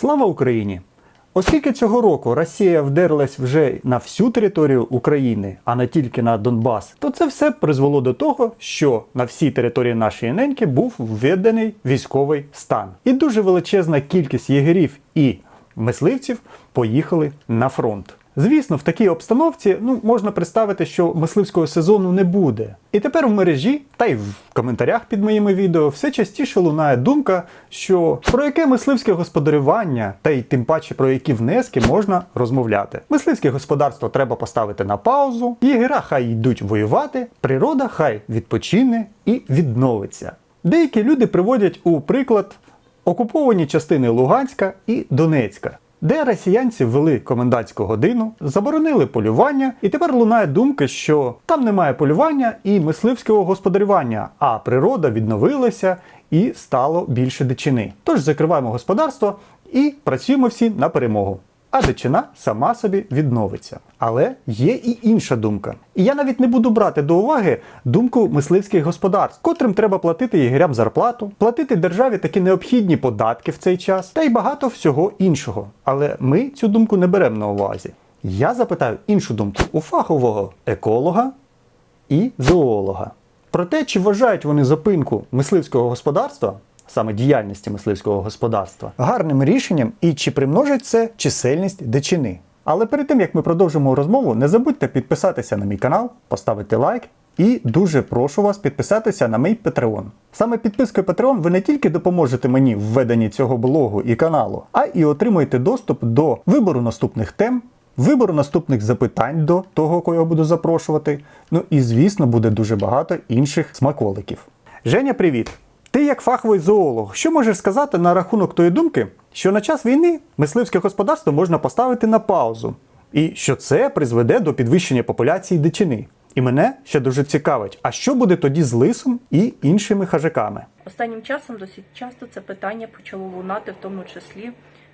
Слава Україні! Оскільки цього року Росія вдерлась вже на всю територію України, а не тільки на Донбас, то це все призвело до того, що на всій території нашої неньки був введений військовий стан. І дуже величезна кількість єгерів і мисливців поїхали на фронт. Звісно, в такій обстановці ну, можна представити, що мисливського сезону не буде. І тепер в мережі, та й в коментарях під моїми відео, все частіше лунає думка, що про яке мисливське господарювання, та й тим паче про які внески можна розмовляти. Мисливське господарство треба поставити на паузу, єгера хай йдуть воювати, природа хай відпочине і відновиться. Деякі люди приводять у приклад окуповані частини Луганська і Донецька, де росіянці ввели комендантську годину, заборонили полювання, і тепер лунає думка, що там немає полювання і мисливського господарювання, а природа відновилася і стало більше дичини. Тож закриваємо господарство і працюємо всі на перемогу. А дичина сама собі відновиться. Але є і інша думка. І я навіть не буду брати до уваги думку мисливських господарств, котрим треба платити єгерям зарплату, платити державі такі необхідні податки в цей час, та й багато всього іншого. Але ми цю думку не беремо на увазі. Я запитаю іншу думку у фахового еколога і зоолога. Про те, чи вважають вони зупинку мисливського господарства, саме діяльності мисливського господарства, гарним рішенням і чи примножить це чисельність дичини. Але перед тим як ми продовжимо розмову, не забудьте підписатися на мій канал, поставити лайк. І дуже прошу вас підписатися на мій Patreon. Саме підпискою Patreon ви не тільки допоможете мені в веденні цього блогу і каналу, а і отримаєте доступ до вибору наступних тем, вибору наступних запитань до того, кого я буду запрошувати. Ну і звісно, буде дуже багато інших смаколиків. Женя, привіт! Ти як фаховий зоолог, що можеш сказати на рахунок тої думки, що на час війни мисливське господарство можна поставити на паузу, і що це призведе до підвищення популяції дичини? І мене ще дуже цікавить, а що буде тоді з лисом і іншими хажаками? Останнім часом досить часто це питання почало лунати, в тому числі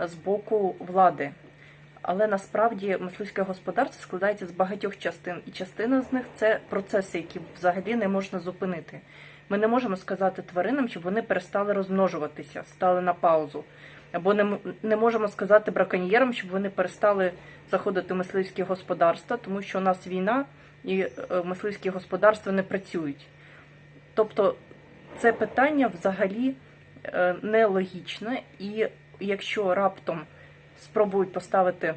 з боку влади. Але насправді мисливське господарство складається з багатьох частин, і частина з них це процеси, які взагалі не можна зупинити. Ми не можемо сказати тваринам, щоб вони перестали розмножуватися, стали на паузу. Або не, не можемо сказати браконьєрам, щоб вони перестали заходити в мисливські господарства, тому що у нас війна і е, мисливські господарства не працюють. Тобто це питання взагалі е, нелогічне, і якщо раптом спробують поставити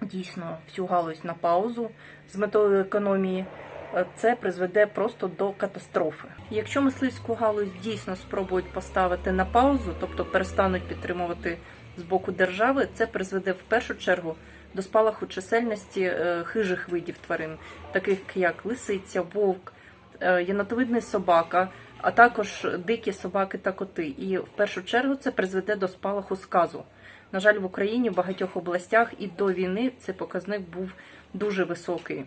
дійсно всю галузь на паузу з метою економії, це призведе просто до катастрофи. Якщо мисливську галузь дійсно спробують поставити на паузу, тобто перестануть підтримувати з боку держави, це призведе в першу чергу до спалаху чисельності е, хижих видів тварин, таких як лисиця, вовк, е, єнотовидний собака, а також дикі собаки та коти. І в першу чергу це призведе до спалаху сказу. На жаль, в Україні в багатьох областях і до війни цей показник був дуже високий.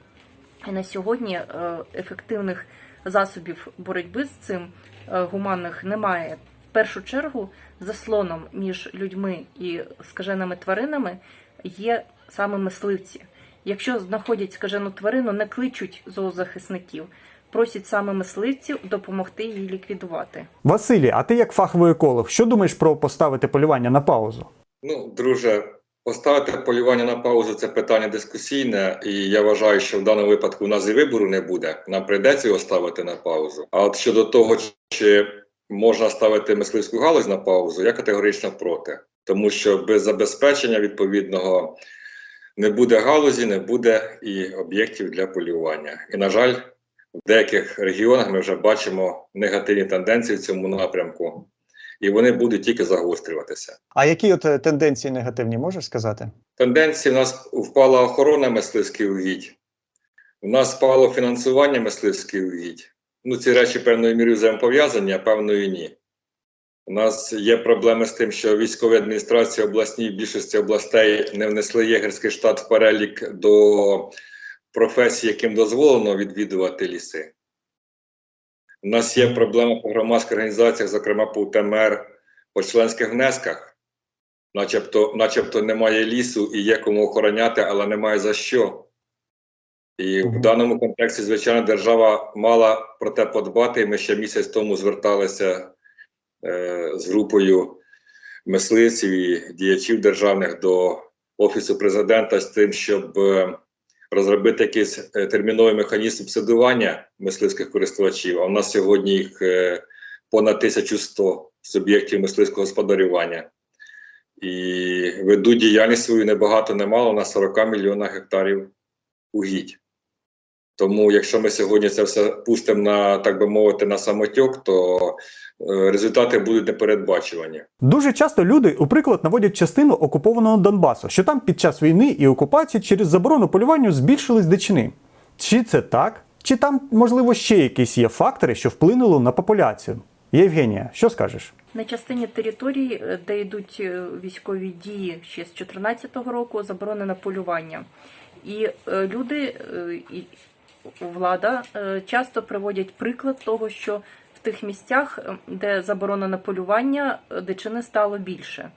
І на сьогодні е, ефективних засобів боротьби з цим е, гуманних немає. В першу чергу заслоном між людьми і скаженими тваринами є саме мисливці. Якщо знаходять скажену тварину, не кличуть зоозахисників, просять саме мисливців допомогти її ліквідувати. Василій, а ти як фаховий еколог, що думаєш про поставити полювання на паузу? Ну, друже, поставити полювання на паузу це питання дискусійне, і я вважаю, що в даному випадку у нас і вибору не буде. Нам прийдеться його ставити на паузу. А от щодо того, чи можна ставити мисливську галузь на паузу, я категорично проти, тому що без забезпечення відповідного не буде галузі, не буде і об'єктів для полювання. І, на жаль, в деяких регіонах ми вже бачимо негативні тенденції в цьому напрямку, і вони будуть тільки загострюватися. А які от е, тенденції негативні можеш сказати? Тенденції в нас впала охорона мисливських угідь, у нас впало фінансування мисливських угідь. Ну, ці речі певною мірою взаємопов'язані, а певною ні. У нас є проблеми з тим, що військові адміністрації обласні в більшості областей не внесли єгерський штат в перелік до професій, яким дозволено відвідувати ліси. У нас є проблема по громадських організаціях, зокрема по УТМР, по членських внесках начебто, начебто немає лісу і є кому охороняти, але немає за що. І в даному контексті, звичайно, держава мала про те подбати. Ми ще місяць тому зверталися е, з групою мисливців і діячів державних до Офісу президента з тим, щоб е, розробити якийсь е, терміновий механізм субсидування мисливських користувачів. А в нас сьогодні їх е, понад 1100 суб'єктів мисливського господарювання. І ведуть діяльність свою небагато немало на 40 мільйонах гектарів угідь. Тому, якщо ми сьогодні це все пустимо на, так би мовити, на самотьок, то е, результати будуть непередбачувані. Дуже часто люди, у приклад, наводять частину окупованого Донбасу, що там під час війни і окупації через заборону полювання збільшились дичини. Чи це так? Чи там, можливо, ще якісь є фактори, що вплинули на популяцію? Євгенія, що скажеш? На частині територій, е, де йдуть е, військові дії ще з 2014 року, заборонено полювання. І е, люди е, влада е, часто приводять приклад того, що в тих місцях, е, де заборонено полювання, е, дичини стало більше.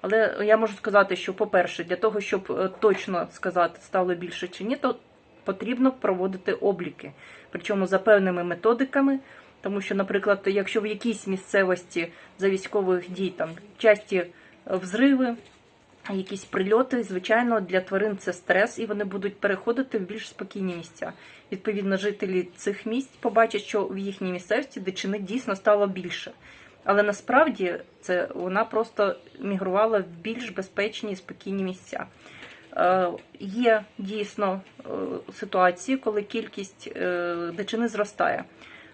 Але я можу сказати, що, по-перше, для того, щоб точно сказати, стало більше чи ні, то потрібно проводити обліки, причому за певними методиками. Тому що, наприклад, якщо в якійсь місцевості за військових дій там часті взриви, якісь прильоти, звичайно, для тварин це стрес, і вони будуть переходити в більш спокійні місця. Відповідно, жителі цих місць побачать, що в їхній місцевості дичини дійсно стало більше. Але насправді це вона просто мігрувала в більш безпечні і спокійні місця. Е, є дійсно е, ситуації, коли кількість е, дичини зростає.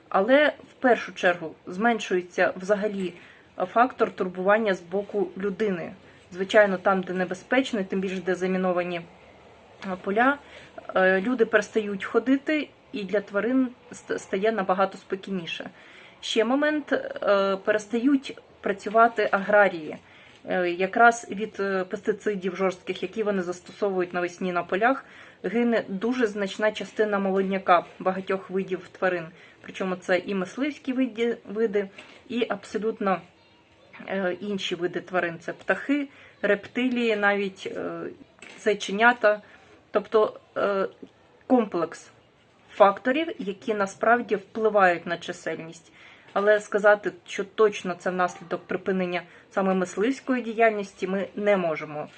Але в першу чергу зменшується взагалі фактор турбування з боку людини. Звичайно, там, де небезпечно, тим більше де заміновані е, поля, е, люди перестають ходити, і для тварин стає набагато спокійніше. Ще момент е, перестають працювати аграрії. Якраз від пестицидів жорстких, які вони застосовують навесні на полях, гине дуже значна частина молодняка багатьох видів тварин. Причому це і мисливські види, і абсолютно інші види тварин. Це птахи, рептилії, навіть е, зайченята. Тобто е, комплекс факторів, які насправді впливають на чисельність. Але сказати, що точно це внаслідок припинення саме мисливської діяльності, ми не можемо.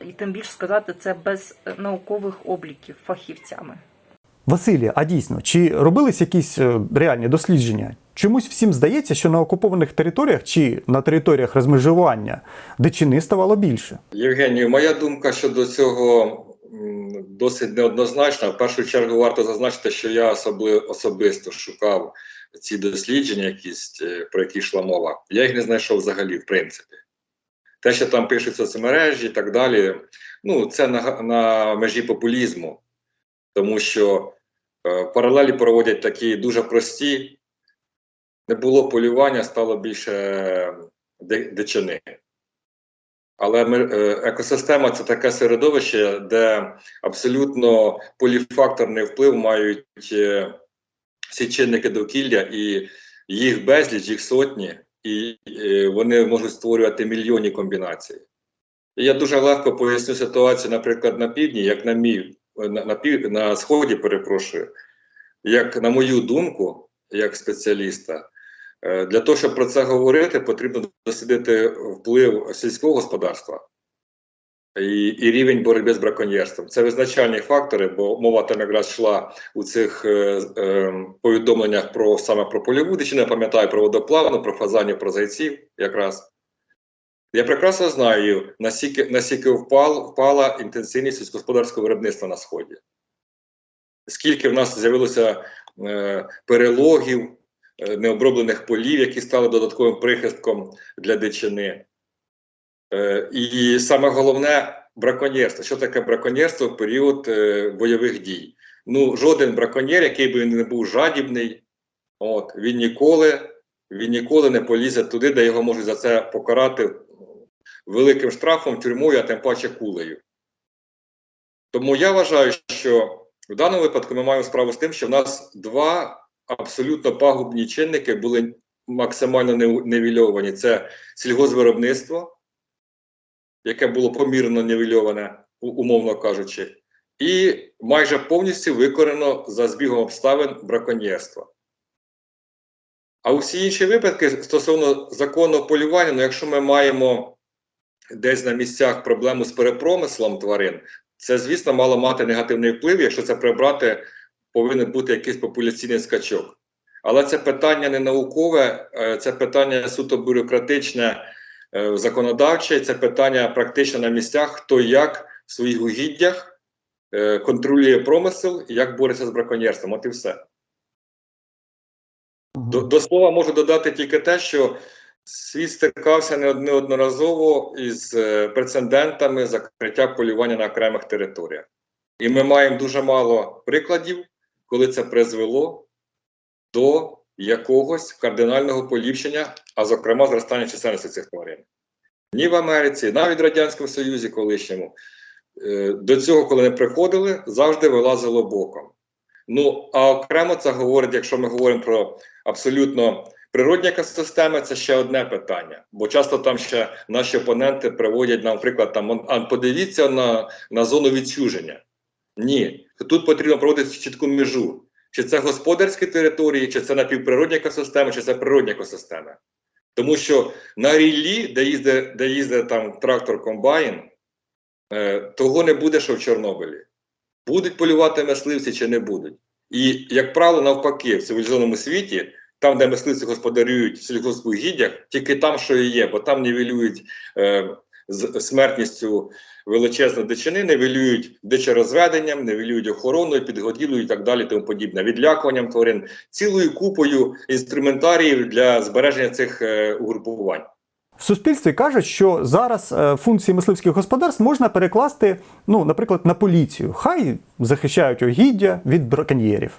І тим більше сказати це без е, наукових обліків фахівцями. Василія, а дійсно, чи робились якісь е, реальні дослідження? Чомусь всім здається, що на окупованих територіях чи на територіях розмежування дичини ставало більше. Євгенію, моя думка щодо цього досить неоднозначна. В першу чергу варто зазначити, що я особли, особисто шукав ці дослідження, якісь, е, про які йшла мова. Я їх не знайшов взагалі, в принципі. Те, що там пишуть соцмережі і так далі, ну, це на, на межі популізму, тому що е, паралелі проводять такі дуже прості. Не було полювання, стало більше дичини. Але е, екосистема це таке середовище, де абсолютно поліфакторний вплив мають е, всі чинники довкілля, і їх безліч, їх сотні, і е, вони можуть створювати мільйонні комбінації. І я дуже легко поясню ситуацію, наприклад, на півдні, як на мій на, на, пів, на сході, перепрошую, як на мою думку, як спеціаліста. Е, Для того, щоб про це говорити, потрібно дослідити вплив сільського господарства і, і рівень боротьби з браконьєрством. Це визначальні фактори, бо мова там якраз йшла у цих е, е, повідомленнях про саме про польову дичину, я пам'ятаю про водоплавну, про фазанів, про зайців якраз. Я прекрасно знаю, наскільки, наскільки впал, впала інтенсивність сільськогосподарського виробництва на Сході. Скільки в нас з'явилося е, перелогів, необроблених полів, які стали додатковим прихистком для дичини. Е, і саме головне браконьєрство. Що таке браконьєрство в період е, бойових дій? Ну, жоден браконьєр, який би не був жадібний, от, він ніколи, він ніколи не полізе туди, де його можуть за це покарати великим штрафом, тюрмою, а тим паче кулею. Тому я вважаю, що в даному випадку ми маємо справу з тим, що в нас два абсолютно пагубні чинники були максимально нівельовані. Це сільгоспвиробництво, яке було помірно нівельоване, умовно кажучи, і майже повністю викорено за збігом обставин браконьєрства. А усі інші випадки стосовно законного полювання, ну якщо ми маємо десь на місцях проблему з перепромислом тварин, це, звісно, мало мати негативний вплив, якщо це прибрати, повинен бути якийсь популяційний скачок. Але це питання не наукове, е, це питання суто бюрократичне, е, законодавче, це питання практично на місцях, хто як в своїх угіддях е, контролює промисел і як бореться з браконьєрством. От і все. До, до слова можу додати тільки те, що світ стикався неодноразово із прецедентами закриття полювання на окремих територіях. І ми маємо дуже мало прикладів, коли це призвело до якогось кардинального поліпшення, а зокрема зростання чисельності цих тварин. Ні в Америці, навіть в Радянському Союзі колишньому. е, До цього, коли не приходили, завжди вилазило боком. Ну, а окремо це говорить, якщо ми говоримо про абсолютно природні екосистеми, це ще одне питання. Бо часто там ще наші опоненти приводять, наприклад, там подивіться на, на зону відчуження. Ні, тут потрібно проводити чітку межу. Чи це господарські території, чи це напівприродні екосистеми, чи це природні екосистеми. Тому що на ріллі, де їздить, де їздить там трактор комбайн, е, того не буде, що в Чорнобилі. Будуть полювати мисливці чи не будуть. І, як правило, навпаки, в цивілізованому світі, там, де мисливці господарюють в сільгоспугіддях, тільки там, що і є, бо там нівелюють е, з смертністю величезної дичини, нівелюють дичерозведенням, нівелюють охороною, підгодівлею і так далі, тому подібне, відлякуванням тварин, цілою купою інструментаріїв для збереження цих е, угрупувань. В суспільстві кажуть, що зараз е, функції мисливських господарств можна перекласти, ну, наприклад, на поліцію. Хай захищають угіддя від браконьєрів.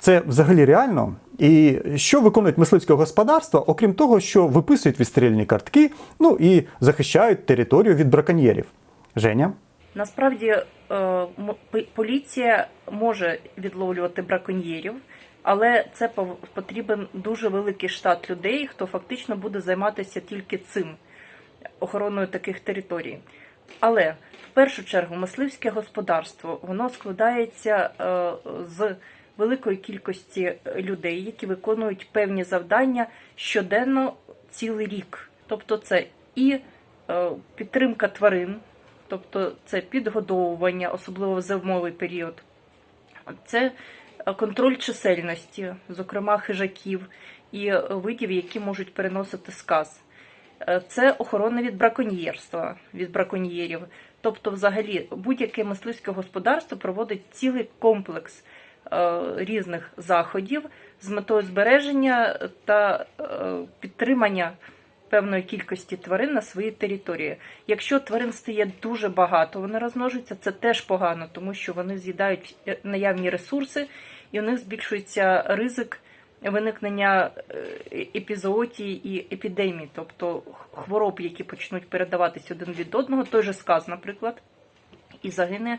Це взагалі реально. І що виконують мисливське господарство, окрім того, що виписують відстрільні картки, ну і захищають територію від браконьєрів. Женя? Насправді е, поліція може відловлювати браконьєрів, але це потрібен дуже великий штат людей, хто фактично буде займатися тільки цим охороною таких територій. Але в першу чергу мисливське господарство воно складається е, з великої кількості людей, які виконують певні завдання щоденно цілий рік. Тобто, це і е, підтримка тварин, тобто це підгодовування, особливо в зимовий період. Це е, контроль чисельності, зокрема хижаків і е, видів, які можуть переносити сказ. Е, Це охорона від браконьєрства, від браконьєрів. Тобто, взагалі, будь-яке мисливське господарство проводить цілий комплекс е, різних заходів з метою збереження та е, підтримання певної кількості тварин на своїй території. Якщо тварин стає дуже багато, вони розмножуються, це теж погано, тому що вони з'їдають е, наявні ресурси, і у них збільшується ризик виникнення е, епізоотії і епідемій, тобто хвороб, які почнуть передаватись один від одного, той же сказ, наприклад, і загине е,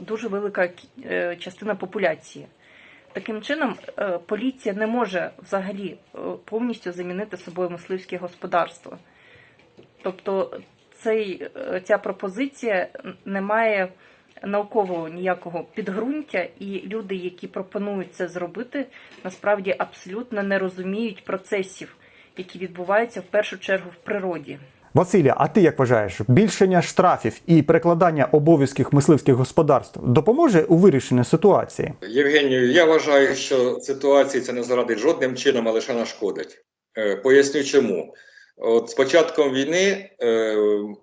дуже велика е, частина популяції. Таким чином, е, поліція не може взагалі е, повністю замінити собою мисливське господарство. Тобто цей, е, ця пропозиція не має наукового ніякого підґрунтя, і люди, які пропонують це зробити, насправді абсолютно не розуміють процесів, які відбуваються в першу чергу в природі. Василя, а ти як вважаєш, збільшення штрафів і перекладання обов'язків мисливських господарств допоможе у вирішенні ситуації? Євгенію, я вважаю, що ситуації це не зарадить жодним чином, а лише нашкодить. Е, Поясню чому. От з початком війни е,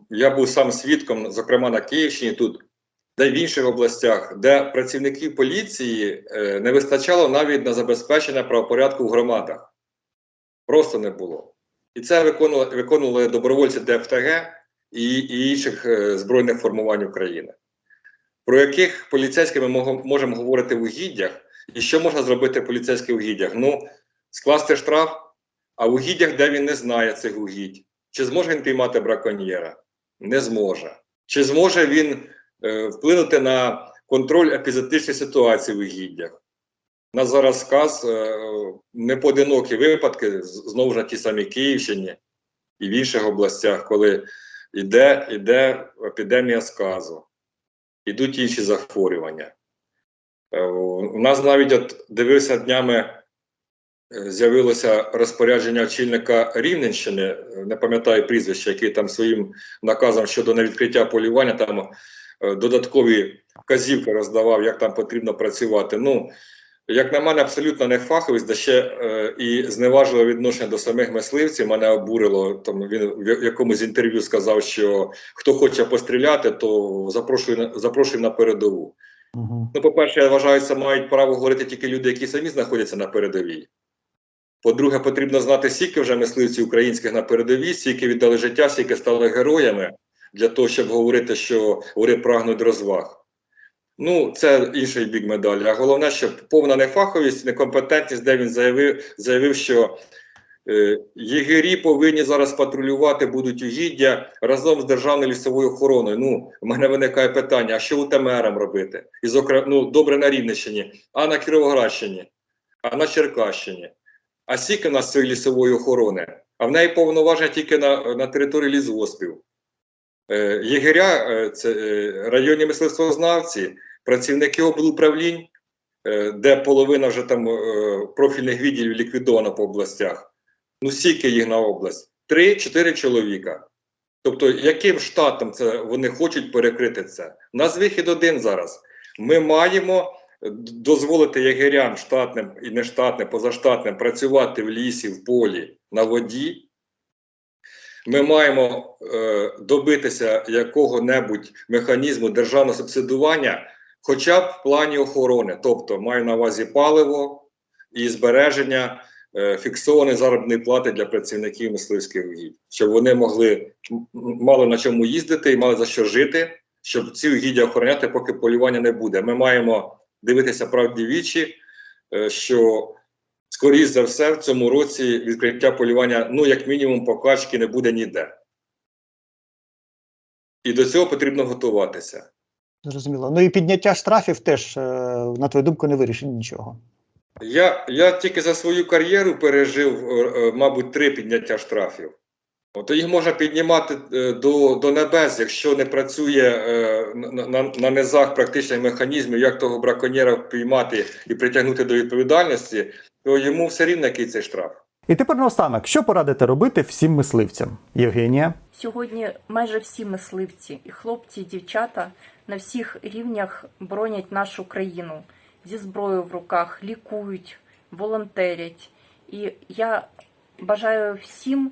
я був сам свідком, зокрема на Київщині, тут, де й в інших областях, де працівників поліції е, не вистачало навіть на забезпечення правопорядку в громадах. Просто не було. І це виконували, виконували добровольці ДФТГ і, і інших е, збройних формувань України про яких поліцейських ми можемо говорити в угіддях, і що можна зробити в поліцейських угіддях? Ну, скласти штраф, а в угіддях, де він не знає цих угідь. Чи зможе він піймати браконьєра? Не зможе. Чи зможе він е, вплинути на контроль епізотичної ситуації в угіддях? У нас зараз сказ е, непоодинокі випадки, знову ж на тій самій Київщині і в інших областях, коли йде, йде епідемія сказу ідуть інші захворювання. Е, У нас навіть от дивився днями е, з'явилося розпорядження очільника Рівненщини, не пам'ятаю прізвище, який там своїм наказом щодо невідкриття полювання там додаткові вказівки роздавав, як там потрібно працювати. Ну, як на мене, абсолютно не фаховість, да ще е, і зневажливе відношення до самих мисливців мене обурило. Там він в якомусь інтерв'ю сказав, що хто хоче постріляти, то запрошує на запрошує на передову. Угу. Ну, по-перше, я вважаю, це мають право говорити тільки люди, які самі знаходяться на передовій. По-друге, потрібно знати, скільки вже мисливців українських на передовій, скільки віддали життя, скільки стали героями для того, щоб говорити, що вони прагнуть розваг. Ну, це інший бік медалі. А головне, що повна нефаховість, некомпетентність, де він заявив, заявив що е, єгері повинні зараз патрулювати, будуть угіддя разом з Державною лісовою охороною. Ну, в мене виникає питання: а що УТМРам робити? І, зокрема, ну, добре на Рівненщині, а на Кіровоградщині, а на Черкащині. А скільки в нас цієї лісової охорони? А в неї повноваження тільки на, на території лісгоспів. Е, єгеря, е, це е, районні мисливствознавці, працівники облуправлінь, де половина вже там профільних відділів ліквідована по областях. Ну, скільки їх на область? Три-чотири чоловіка. Тобто, яким штатом це вони хочуть перекрити це? У нас вихід один зараз. Ми маємо дозволити ягерям штатним і нештатним, позаштатним працювати в лісі, в полі, на воді. Ми маємо е, добитися якого-небудь механізму державного субсидування, хоча б в плані охорони, тобто маю на увазі паливо і збереження е, фіксованої заробітної плати для працівників мисливських угідь, щоб вони могли мали на чому їздити і мали за що жити, щоб ці угіддя охороняти, поки полювання не буде. Ми маємо дивитися правді вічі, е, що скоріш за все в цьому році відкриття полювання, ну як мінімум, покачки не буде ніде. І до цього потрібно готуватися. Зрозуміло. Ну і підняття штрафів теж, е, на твою думку, не вирішить нічого. Я, я тільки за свою кар'єру пережив, е, е, мабуть, три підняття штрафів. От їх можна піднімати е, до, до небес, якщо не працює е, на, на, на низах практичних механізмів, як того браконьєра впіймати і притягнути до відповідальності, то йому все рівно який цей штраф. І тепер наостанок, що порадите робити всім мисливцям? Євгенія? Сьогодні майже всі мисливці, і хлопці, і дівчата на всіх рівнях боронять нашу країну зі зброєю в руках, лікують, волонтерять. І я бажаю всім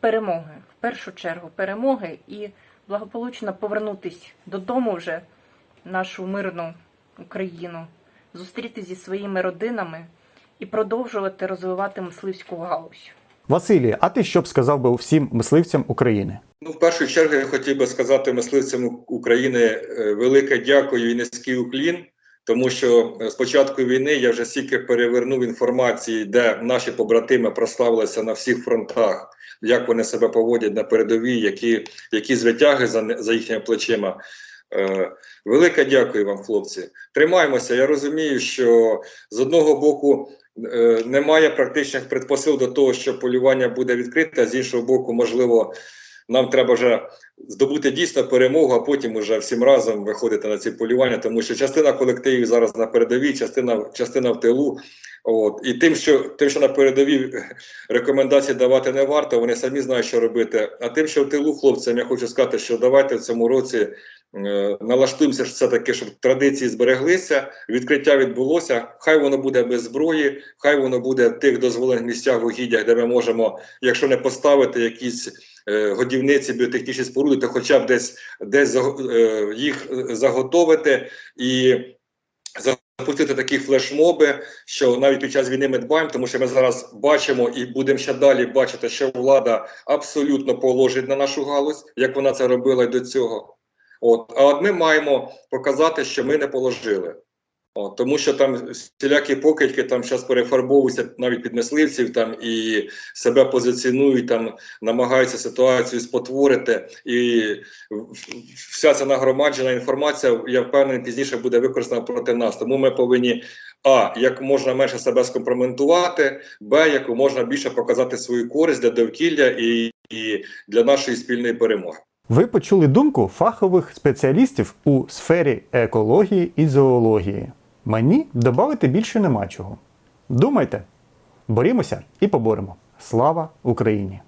перемоги, в першу чергу перемоги і благополучно повернутись додому вже в нашу мирну Україну, зустріти зі своїми родинами і продовжувати розвивати мисливську галузь. Василій, а ти що б сказав би всім мисливцям України? Ну, в першу чергу я хотів би сказати мисливцям України е, велике дякую і низький уклін, тому що е, з початку війни я вже стільки перевернув інформації, де наші побратими прославилися на всіх фронтах, як вони себе поводять на передовій, які, які звитяги за, за їхніми плечима. Е, велике дякую вам, хлопці. Тримаємося. Я розумію, що з одного боку е, немає практичних предпосил до того, що полювання буде відкрите, а з іншого боку, можливо, нам треба вже здобути дійсно перемогу, а потім уже всім разом виходити на ці полювання, тому що частина колективів зараз на передовій, частина, частина в тилу. От. І тим, що тим, що на передовій рекомендації давати не варто, вони самі знають, що робити. А тим, що в тилу хлопцям, я хочу сказати, що давайте в цьому році е, налаштуємося ж все-таки, щоб традиції збереглися, відкриття відбулося. Хай воно буде без зброї, хай воно буде в тих дозволених місцях в угіддях, де ми можемо, якщо не поставити якісь годівниці, біотехнічні споруди, то хоча б десь, десь е, їх е, заготовити і запустити такі флешмоби, що навіть під час війни ми дбаємо, тому що ми зараз бачимо і будемо ще далі бачити, що влада абсолютно положить на нашу галузь, як вона це робила й до цього. От, а от ми маємо показати, що ми не положили. От, тому що там всілякі покидьки там зараз перефарбовуються навіть під мисливців там і себе позиціонують, там намагаються ситуацію спотворити. І вся ця нагромаджена інформація, я впевнений, пізніше буде використана проти нас. Тому ми повинні а як можна менше себе скомпроментувати, б як можна більше показати свою користь для довкілля і, і для нашої спільної перемоги. Ви почули думку фахових спеціалістів у сфері екології і зоології. Мені додати більше нема чого. Думайте. Борімося і поборемо. Слава Україні!